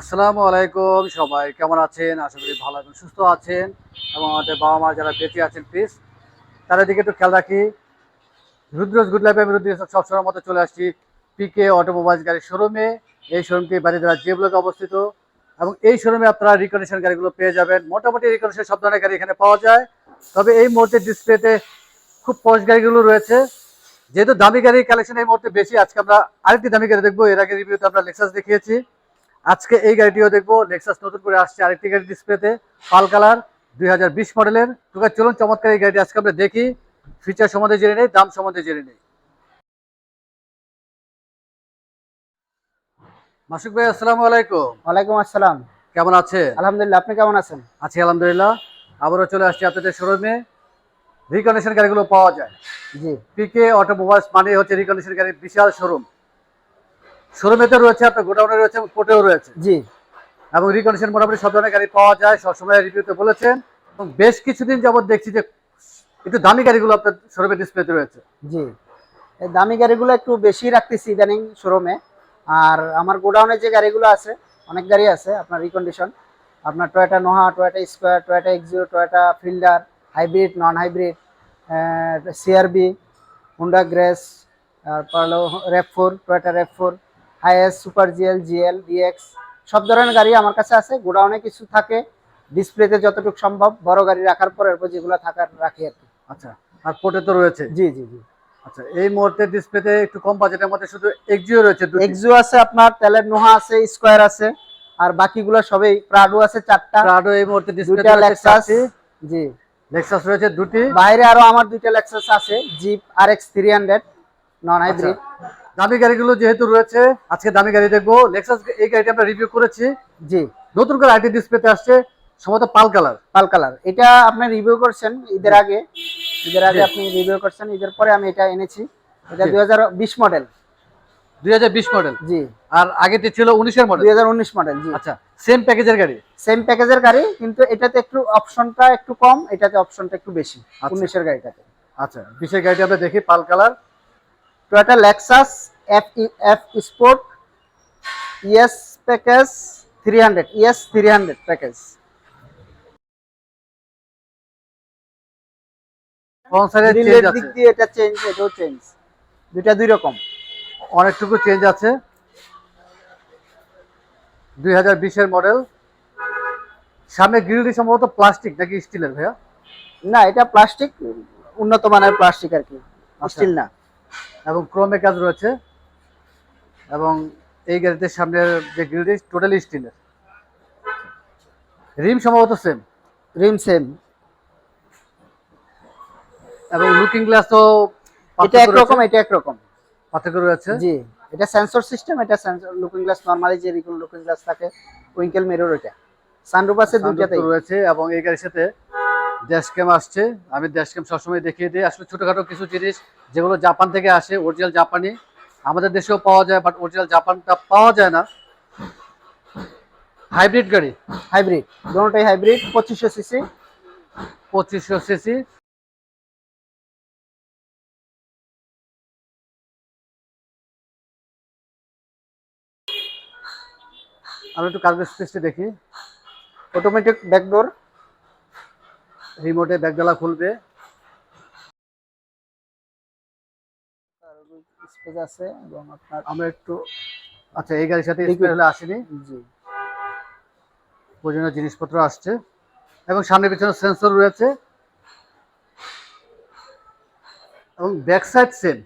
আসসালামু আলাইকুম সবাই, কেমন আছেন? আশা করি ভালো আছেন, সুস্থ আছেন এবং আমাদের বাবা মা যারা বেঁচে আছেন প্লিজ তাদের দিকে একটু খেয়াল রাখি। রুদ্রজ গুড লাইফে আমি রুদ্র সবসময়ের মতো চলে আসছি পিকে অটোমোবাইলস গাড়ির শোরুমে এই শোরুমটি বাড়িদারা যে ব্লকে অবস্থিত এবং এই শোরুমে আপনারা রিকন্ডিশন গাড়িগুলো পেয়ে যাবেন। মোটামুটি রিকন্ডিশন সব ধরনের গাড়ি এখানে পাওয়া যায়। তবে এই মুহূর্তে ডিসপ্লেতে খুব পশ গাড়িগুলো রয়েছে। যেহেতু দামি গাড়ির কালেকশন এই মুহূর্তে বেশি, আজকে আমরা আরেকটি দামি গাড়ি দেখব। এর আগে রিভিউতে আমরা লেক্সাস দেখিয়েছি। আজকে এই গাড়িটিও দেখব নেক্সাস নতুন করে আসছে আরেকটি গাড়ি ডিসপ্লেতে পাল কালার দুই হাজার বিশ মডেলের তোকে চলুন চমৎকার এই গাড়িটি আজকে আমরা দেখি। ফিচার সম্বন্ধে জেনে নেই দাম সম্বন্ধে জেনে নেই। মাসুক ভাই আসসালামু আলাইকুম। ওয়ালাইকুম আসসালাম। কেমন আছে আলহামদুলিল্লাহ আপনি কেমন আছেন? আছি আলহামদুলিল্লাহ। আবারও চলে আসছি আপনাদের শোরুমে রিকন্ডিশন গাড়িগুলো পাওয়া যায়। জি। পিকে অটোমোবাইলস মানে হচ্ছে রিকন্ডিশন গাড়ির বিশাল শোরুম শোরুমেতে রয়েছে আপনার গোডাউনে রয়েছে কোর্টেও রয়েছে। জি। এবং রিকন্ডিশন মোটামুটি সব ধরনের গাড়ি পাওয়া যায় সবসময় রিভিউতে বলেছেন। এবং বেশ কিছুদিন যাবত দেখছি যে একটু দামি গাড়িগুলো আপনার শোরুমে ডিসপ্লেতে রয়েছে। জি। এই দামি গাড়িগুলো একটু বেশি রাখতেছি ইদানিং শোরুমে। আর আমার গোডাউনে যে গাড়িগুলো আছে অনেক গাড়ি আছে আপনার রিকন্ডিশন আপনার Toyota Noah Toyota Squire Toyota Axio Toyota Fielder hybrid non hybrid CRV Honda Grace তারপর হলো Rav four Toyota Rav four IS super GL GL DX সব ধরনের গাড়ি আমার কাছে আছে। গোডাউনে কিছু থাকে ডিসপ্লেতে যতটুকু সম্ভব বড় গাড়ি রাখার পর এরপর যেগুলো থাকার রাখি আর কি। আচ্ছা আর পোর্টে তো রয়েছে? জি জি জি। আচ্ছা এই মুহূর্তে ডিসপ্লেতে একটু কম বাজেটের মধ্যে শুধু এক্সিও রয়েছে দুটি। এক্সিও আছে আপনার তেলের নোহা আছে স্কোয়ার আছে আর বাকিগুলো সবই প্রাডো আছে চারটা। প্রাডো এই মুহূর্তে ডিসপ্লেতে লেক্সাস। জি। লেক্সাস রয়েছে দুটি। বাইরে আরও আমার দুইটা লেক্সাস আছে jeep R X three hundred non hybrid দামি গাড়িগুলো যেহেতু রয়েছে আজকে দামি গাড়ি দেখব। লেক্সাস এই গাড়িটা আমরা রিভিউ করেছি। জি। নতুন করে আইটি ডিসপ্লেতে আসছে সম্ভবত পাল কালার। পাল কালার। এটা আপনি রিভিউ করছেন ঈদের আগে। ঈদের আগে আপনি রিভিউ করছেন ঈদের পরে আমি এটা এনেছি। এটা। দুই মডেল দুই হাজার বিশ মডেল জি। আর আগেটি ছিল উনিশের মডেল দুই হাজার উনিশ মডেল জি। আচ্ছা সেম প্যাকেজের গাড়ি? সেম প্যাকেজের গাড়ি কিন্তু এটাতে একটু অপশনটা একটু কম এটাতে অপশনটা একটু বেশি আচ্ছা। উনিশের গাড়িটাতে। আচ্ছা বিশের গাড়িটা আমরা দেখি pearl colour. Toyota Lexus F F sport ES package three hundred ES three hundred package front সাইডে চেঞ্জ গ্রিলের আছে দিক দিয়ে এটা চেঞ্জ এটাও চেঞ্জ দুইটা দুই রকম। অনেকটুকু চেঞ্জ আছে। দুই হাজার বিশের মডেল সামনে গ্রিলটি সম্ভবত প্লাস্টিক নাকি স্টিলের ভাইয়া? না এটা প্লাস্টিক উন্নত মানের প্লাস্টিক আর কি। আচ্ছা। স্টিল না। এবং ক্রোমে কাজ রয়েছে এবং এই গাড়িতে সামনের যে গ্রিলটি টোটালি স্টিলের রিম সম্ভবত সেম রিম সেম এবং লুকিং গ্লাস তো এটা একরকম এটা একরকম। পার্থক্য রয়েছে? জি এটা সেন্সর সিস্টেম এটা সেন্সর লুকিং গ্লাস নরমালি যে লুকিং গ্লাস থাকে উইঙ্কেল মিরর এটা সানরুফ আছে দুইটাতেই। রয়েছে এবং এই গাড়ির সাথে ড্যাশ ক্যাম আসছে। আমি ড্যাশ ক্যাম সবসময় দেখিয়ে দিই। আসলে ছোটোখাটো কিছু জিনিস যেগুলো জাপান থেকে আসে অরিজিনাল জাপানি আমাদের দেশেও পাওয়া যায় বাট অরিজিনাল জাপানটা পাওয়া যায় না। হাইব্রিড গাড়ি। হাইব্রিড দুটোটাই হাইব্রিড পঁচিশশো সিসি পঁচিশশো সিসি আমি একটু কার্গো স্পেসটি দেখি। অটোমেটিক ব্যাকডোর রিমোটে ব্যাগডালা খুলবে। স্পেস আছে এবং আপনার আমরা একটু আচ্ছা এই গাড়ির সাথে Liquid. হলে আসেনি? জি। প্রয়োজনীয় জিনিসপত্র আসছে। এবং সামনে পিছনে সেন্সর রয়েছে। এবং ব্যাক সাইড সেম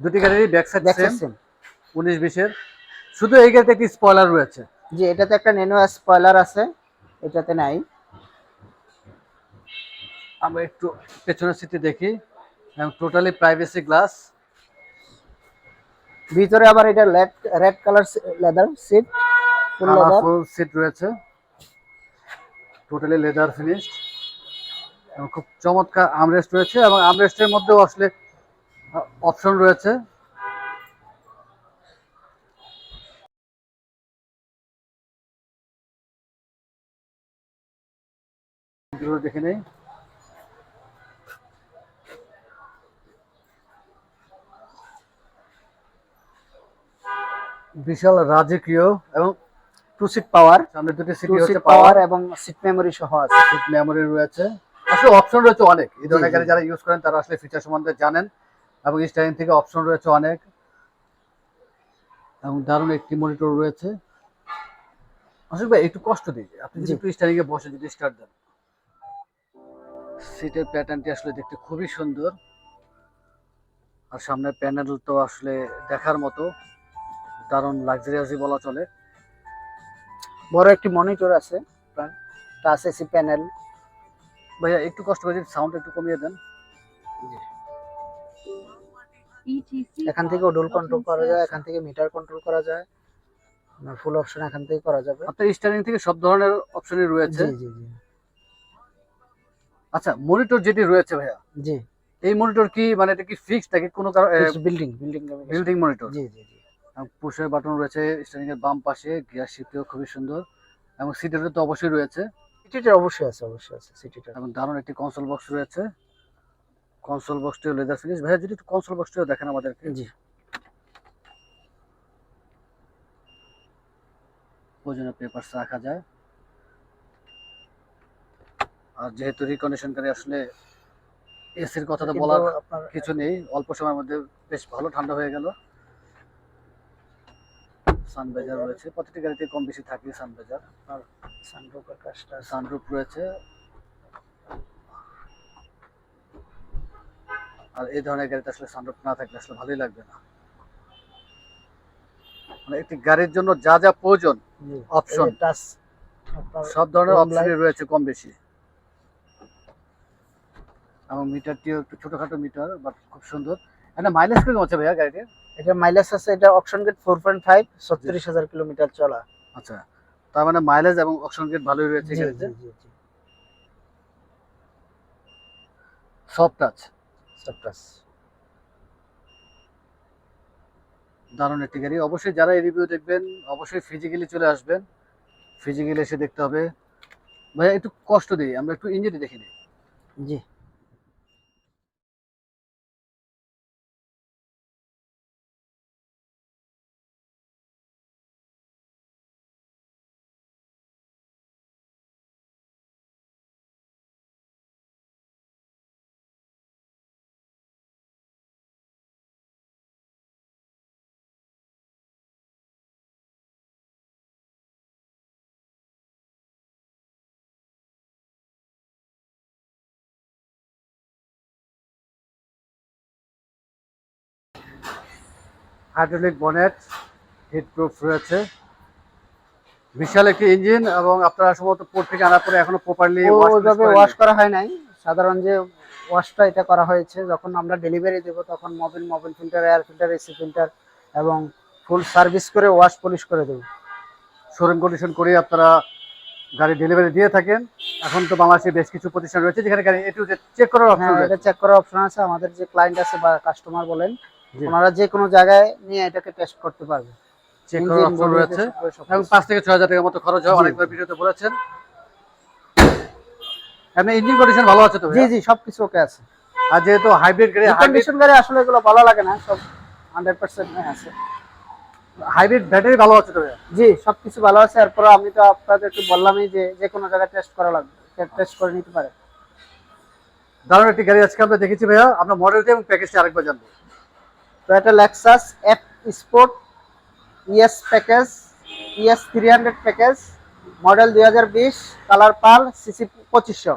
দুটি গাড়িরই ব্যাক সাইড সেম উনিশ বিশের শুধু এই গাড়িতে একটি স্পয়লার রয়েছে। জি এটাতে একটা নেনো স্পয়লার আছে। এটাতে নাই। আমরা একটু পেছনের সিটে দেখি। এবং টোটালি প্রাইভেসি গ্লাস ভিতরে আবার এটা red colour leather seat full seat রয়েছে। টোটালি লেদার ফিনিশড এবং খুব চমৎকার আমরেস্ট রয়েছে এবং আমরেস্টের মধ্যেও আসলে অপশন রয়েছে। দেখে নেই। বিশাল রাজকীয় এবং টু সিট পাওয়ার। সামনে দুটি সিট হচ্ছে পাওয়ার। এবং সিট মেমোরি সহ আছে। সিট মেমোরি রয়েছে। আসলে অপশন রয়েছে অনেক। এই ধরনের গাড়ি যারা ইউজ করেন তারা আসলে ফিচার সম্বন্ধে জানেন এবং স্টাইলিং থেকে অপশন রয়েছে অনেক। এবং দারুণ একটি মনিটর রয়েছে। আসলে ভাই একটু কষ্ট দিই। আপনি যদি। একটু স্টাইলিং এ বসে যদি স্টার্ট দেন। সিটের প্যাটার্নটি আসলে দেখতে খুবই সুন্দর। আর সামনের প্যানেল তো আসলে দেখার মতো। দারুণ লাক্সারিয়াসই বলা চলে। বড় একটি মনিটর আছে টাচ এসি প্যানেল ভাইয়া একটু কষ্ট করে সাউন্ড একটু কমিয়ে দেন। এখান থেকে ডোল কন্ট্রোল করা যায় এখান থেকে মিটার কন্ট্রোল করা যায়। ফুল অপশন এখান থেকে করা যাবে। আপনার স্টারিং থেকে সব ধরনের অপশনই রয়েছে। জি জি জি। আচ্ছা মনিটর যেটি রয়েছে ভাইয়া জি। এই মনিটর কি মানে এটা কি ফিক্সড নাকি কোনো বিল্ডিং বিল্ডিং বিল্ডিং মনিটর জি জি জি। পুশের বাটন রয়েছে স্টারিং এর বাম পাশে গিয়ার শিফটও খুবই সুন্দর। এবং সিটের তো অবশ্যই রয়েছে। সিটিটার অবশ্যই আছে অবশ্যই আছে সিটিটার এবং দারুণ একটি কনসোল বক্স রয়েছে। কনসোল বক্সটিও লেদার ফিনিশ ভাইয়া যদি কনসোল বক্সটিও দেখেন আমাদেরকে। জি। প্রয়োজনীয় পেপারস রাখা যায়। আর যেহেতু রিকন্ডিশনকারী আসলে এসির কথা তো বলার আপনার কিছু নেই। অল্প সময়ের মধ্যে বেশ ভালো ঠান্ডা হয়ে গেল। সানবেজার রয়েছে। প্রতিটি গাড়িতে কম বেশি থাকে সানবেজার। সানরুফের কাজটা। সানরুফ রয়েছে। আর এই ধরনের গাড়িতে আসলে সানরুফ না থাকলে আসলে ভালোই লাগবে না। মানে একটি গাড়ির জন্য যা যা প্রয়োজন অপশন সব ধরনের অপশনই রয়েছে কম বেশি। এবং মিটারটিও একটু ছোটখাটো মিটার বাট খুব সুন্দর। একটা মাইলেজ কেমন আছে ভাইয়া গাড়িটির? এটা মাইলেজ আছে এটা option get four point five ছত্রিশ হাজার কিলোমিটার চলা। আচ্ছা তার মানে মাইলেজ এবং অপশন গেট ভালোই রয়েছে সফট টাচ সব টাচ দারুণ একটি গাড়ি। অবশ্যই যারা এই রিভিউ দেখবেন অবশ্যই ফিজিক্যালি চলে আসবেন। ফিজিক্যালি এসে দেখতে হবে। ভাইয়া একটু কষ্ট দিই আমরা একটু ইঞ্জিনটি দেখে নিই। জি। হাইড্রোলিক বনেট হিট প্রুফ রয়েছে। বিশাল একটি ইঞ্জিন এবং আপনারা সম্ভবত পোর্ট থেকে আনার পরে এখনও প্রপারলি ওইভাবে ওয়াশ করা হয় নাই। সাধারণ যে ওয়াশটা এটা করা হয়েছে যখন আমরা ডেলিভারি দেব তখন mobil mobil filter air filter AC filter এবং ফুল সার্ভিস করে ওয়াশ পলিশ করে দেবো। শোরুম কন্ডিশন করে আপনারা গাড়ি ডেলিভারি দিয়ে থাকেন। এখন তো বাংলাদেশে বেশ কিছু প্রতিষ্ঠান রয়েছে যেখানে গাড়ি এটু চেক করার অপশন হ্যাঁ এটা চেক করার অপশন আছে। আমাদের যে ক্লায়েন্ট আছে বা কাস্টমার বলেন। ওনারা যে কোনো জায়গায় নিয়ে এটাকে টেস্ট করতে পারবে। চেক করার অপশন রয়েছে। এবং পাঁচ থেকে ছয় হাজার টাকার মতো খরচ হয় অনেকবার ভিডিওতে বলেছেন। এমনি ইঞ্জিন কন্ডিশন ভালো আছে তো জি জি সবকিছু ওকে আছে। আর যেহেতু হাইব্রিড গাড়ি কন্ডিশন গাড়ি আসলে এগুলো ভালো লাগে না সব হান্ড্রেড পার্সেন্ট আছে। হাইব্রিড ব্যাটারি ভালো আছে তো? জি সবকিছু ভালো আছে। এরপর আমি তো আপনাদেরকে বললামই যে যে কোনো জায়গায় টেস্ট করা লাগবে টেস্ট করে নিতে পারে। দারুণ একটি গাড়ি আজকে আমরা দেখেছি ভাইয়া। আমরা মডেলটি এবং প্যাকেজটি আরেকবার জানব। তো এটা Lexus F sport ES package ES three hundred package model দুই হাজার বিশ কালার পাল সিসি পঁচিশশো।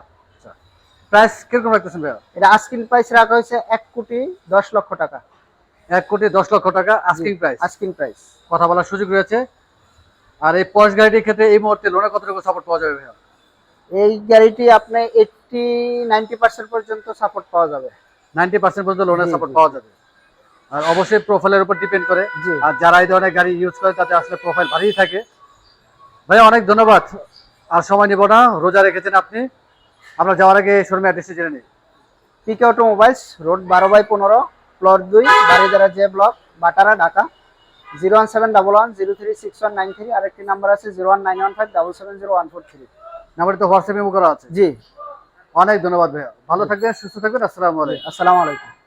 প্রাইস কীরকম রাখতেছেন ভাইয়া? এটা আস্কিন প্রাইস রাখা হয়েছে এক কোটি দশ লক্ষ টাকা। এক কোটি দশ লক্ষ টাকা আস্কিং প্রাইস আস্কিন প্রাইস কথা বলার সুযোগ রয়েছে। আর এই পশ গাড়িটির ক্ষেত্রে এই মুহূর্তে লোনের কতটুকু সাপোর্ট পাওয়া যাবে ভাইয়া? এই গাড়িটি আপনি এইটটি নাইনটি পার্সেন্ট পর্যন্ত সাপোর্ট পাওয়া যাবে। নাইনটি পার্সেন্ট পর্যন্ত লোনের সাপোর্ট পাওয়া যাবে। আর অবশ্যই প্রোফাইলের উপর ডিপেন্ড করে। জি। আর যারা এই ধরনের গাড়ি ইউজ করে তাতে আসলে প্রোফাইল ভালোই থাকে। ভাইয়া অনেক ধন্যবাদ। আর সময় নেব না। রোজা রেখেছেন আপনি। আমরা যাওয়ার আগে শোরুমে অ্যাড্রেসটি জেনে নিই। পিকে অটোমোবাইলস রোড বারো বাই পনেরো প্লট দুই Baridhara J block Bhatara Dhaka. Zero one seven double one zero three six one nine three আর একটি নাম্বার আছে zero one nine one five double seven zero one four three নাম্বারটি তো WhatsApp করা আছে। জি। অনেক ধন্যবাদ ভাইয়া। ভালো থাকবেন সুস্থ থাকবেন। আসসালামু আলাইকুম। আসসালামু আলাইকুম।